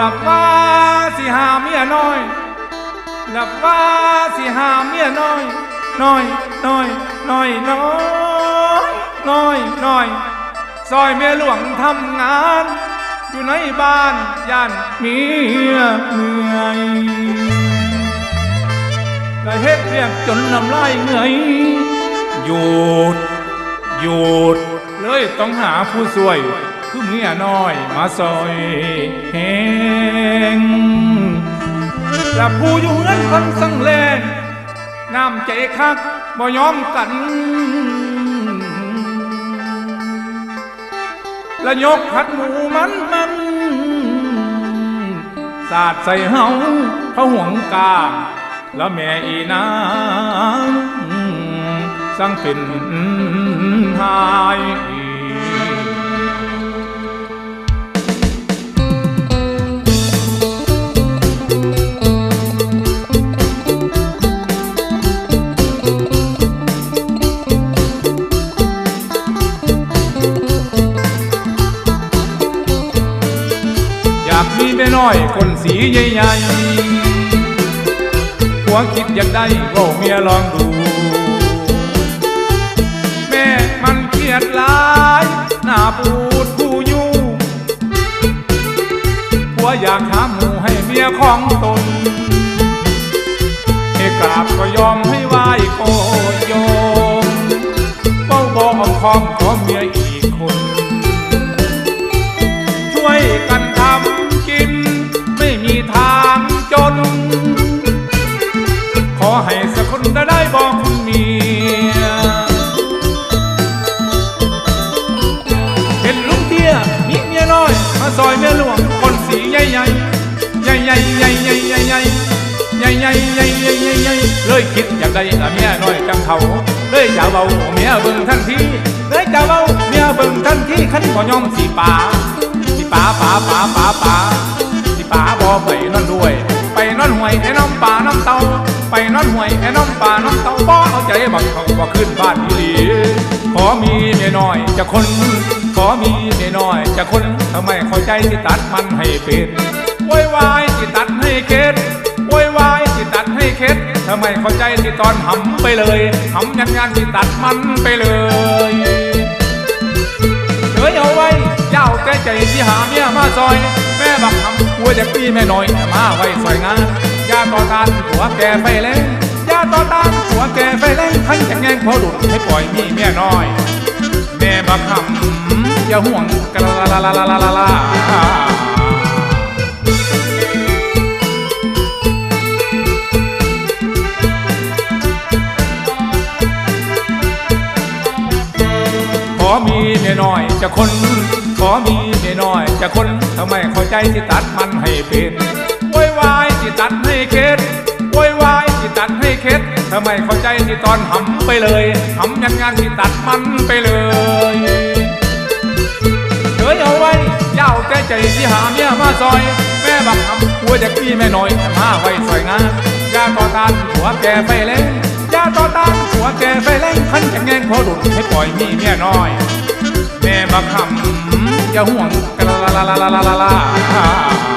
ลับว่าสิหาเมียน้อย หลับว่าสิหาเมียน้อยน้อยน้อยน้อยน้อยน้อยน้อยซอยเมียหลวงทำงาน อยู่ในบ้านย่านเมียเมื่อยและเฮ็ดเรียกจนน้ำลายเหนื่อยหยุดหยุดเลยต้องหาผู้ช่วย คือเมียน้อยมาซอยแหงและผู้อยู่เงินคนสังเลงน้ำใจคักบ่ยอมกันและยกขัดหมูมันมันสาดใส่เฮาเขาห่วงกาแล้วแม่อีนางสังเป็นหาย มีแม่น้อยคนสีใหญ่ๆหัวคิดอยากได้ก็เมียลองดู แม่มันเครียดหลายหน้าปูดผู้ยู่หัวอยากหาหมูให้เมียของตนให้กราบก็ยอมให้ไหวโกโยมเฝ้าบอกเอาคอมขอเมีย จน ขอให้สักคนได้ได้บอกคุณเมียเป็นลุงเตี้ยมีเมียน้อย มาซอยเมียหลวงคนสีใหญ่ใหญ่ใหญ่ใหญ่ใหญ่ใหญ่ใหญ่ใหญ่ใหญ่ใหญ่ใหญ่ใหญ่ใหญ่เลยคิดอยากได้ละเมียน้อยจังเขาเลยจะเบาเมียเบิ่งทันทีเลยจะเบาเมียเบิ่งทันทีขันบ่ยอมสีป่าสีป่าป่าป่าป่าป่าสีป่าบ่ไปนอนด้วย วยไอ้น้องป่าน้องเตาไปนอนห่วยไอ้น้องป่าน้องเตาบ่เอาใจบังเขาบ่ขึ้นบ้านอีหลีขอมีเมียน้อยจะคน ขอมีเมียน้อยจะคนทำไมเข้าใจที่ตัดมันให้เป็นโวยวายที่ตัดให้เข็ดโวยวายที่ตัดให้เข็ดทำไมเข้าใจที่ตอนหำไปเลยหำยันยันที่ตัดมันไปเลยเฉยเอาไว้เจ้าแต่ใจที่หาเมียมาซอย แม่บักหำกลัวจะปีแม่น้อยมาไว้ซอยงาน ย่าต่อตานหัวแกไปแล้วอย่าต่อตานหัวแกไปแล้วขันแข็งแรงพอดุดให้ปล่อยมีเมียน้อย แม่บักหำอย่าห่วงกะลาลาลาลาลาลาลาขอมีเมียน้อยจะคน ขอมีเมียน้อยจะคนทำไมเข้าใจที่ตัดมันให้เป็น ที่ตัดให้เข็ดโวยวายที่ตัดให้เข็ดทำไมเข้าใจที่ตอนหำไปเลยหำยันงานที่ตัดมันไปเลยเฉยเอาไว้เย้าแต่ใจที่หาเมียมาซอย แม่บักคำกลัวจะพี่แม่น้อยมาไว้ซอยงานยาต่อตานหัวแกไปเล่นอย่าต่อตานหัวแกไปเล่นขันแข็งงพอดุดให้ปล่อยมีเมียน้อย แม่บักคำอย่าห่วงกะลาลาลาลาลาลาลา